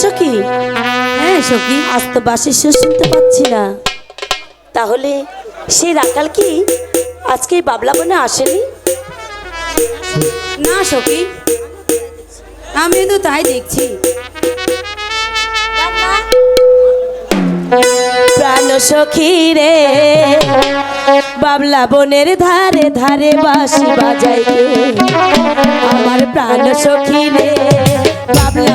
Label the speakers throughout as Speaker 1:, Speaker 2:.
Speaker 1: সখী
Speaker 2: হ্যাঁ সখী
Speaker 1: আজ তো বাসের সুর শুনতে পাচ্ছি না। তাহলে সেই রাখাল কি আজকে বাবলা বনে আসেনি?
Speaker 2: না সখী আমি তো তাই দেখছি।
Speaker 1: প্রাণ সখী রে বাবলা বনের ধারে ধারে বাঁশি বাজাই আমার প্রাণ সখী রে বাবলা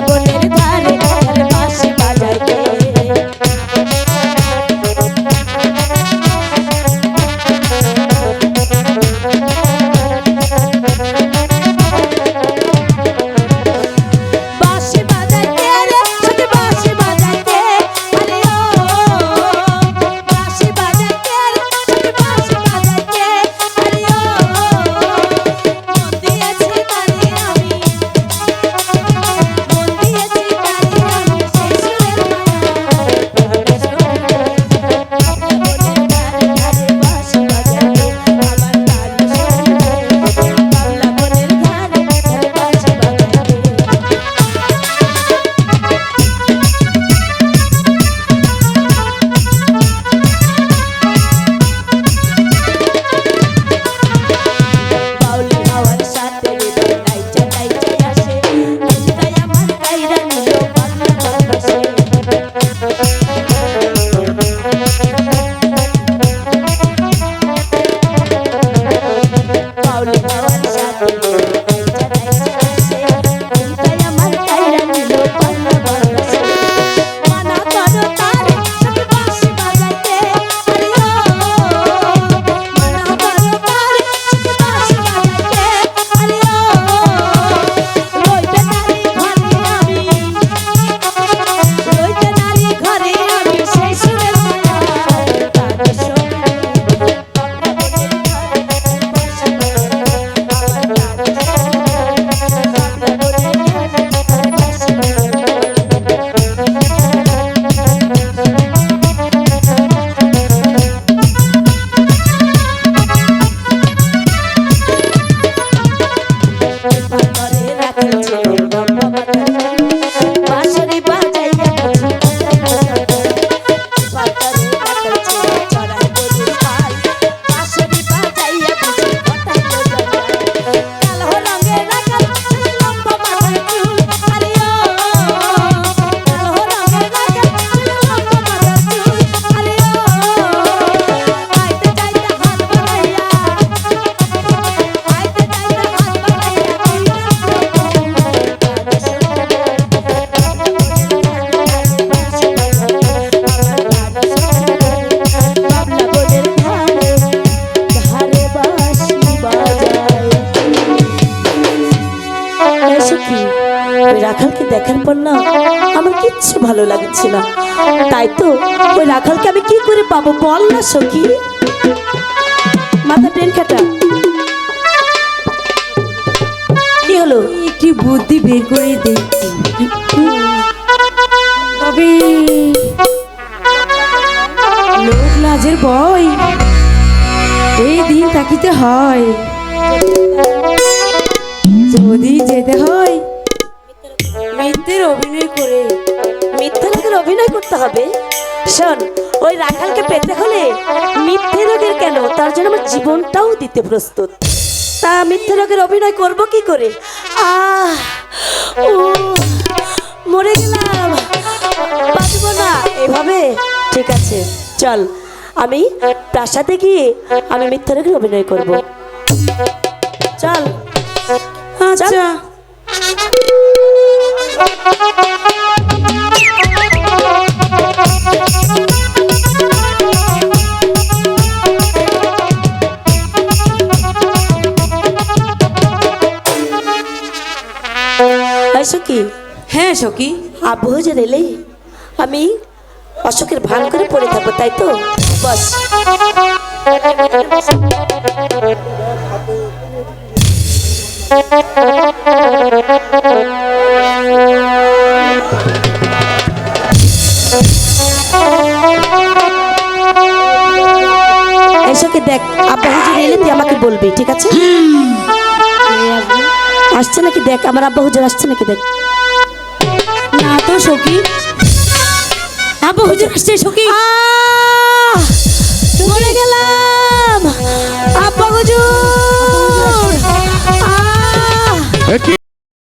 Speaker 1: দেখার পর না আমার কিচ্ছু ভালো লাগছে না। তাই তো ওই রাখালকে আমি কি করে পাবো বল না সখী? মাথা ট্রেন কাটা কি হলো?
Speaker 2: একটি বুদ্ধি বের করে দেখছি। তবে লোক লাজের বই। এই দিন তাকিতে হয়। যদি যেতে হয় মিথ্যের অভিনয় করে।
Speaker 1: মিথ্যে লোকের অভিনয় করতে হবে। শোন ওই রাখালকে পেতে হলে মিথ্যে লোকের কেন? তার জন্য আমার জীবনটাও দিতে প্রস্তুত। তা মিথ্যে লোকের অভিনয় করব কি করে? আহ ও মরে গেলাম। বাঁচবো না। এভাবে? ঠিক আছে চল। আমি প্রাসাদে গিয়ে আমি মিথ্যে লোকের অভিনয় করব। চল।
Speaker 2: আচ্ছা।
Speaker 1: কি
Speaker 2: হ্যাঁ সখী।
Speaker 1: আব্বু যে এলেই আমি অশোকের ভান করে পড়ে থাকব তাই তো? বস। এসোকে দেখ আব্বা হুজুর এলে তুই আমাকে বলবি ঠিক আছে? আসছে নাকি দেখ আমার আব্বা হুজুর আসছে নাকি দেখ।
Speaker 2: না তো সখী। আব্বা হুজুর আসছে সখী।
Speaker 1: মরে গেলাম। আব্বা হুজুর।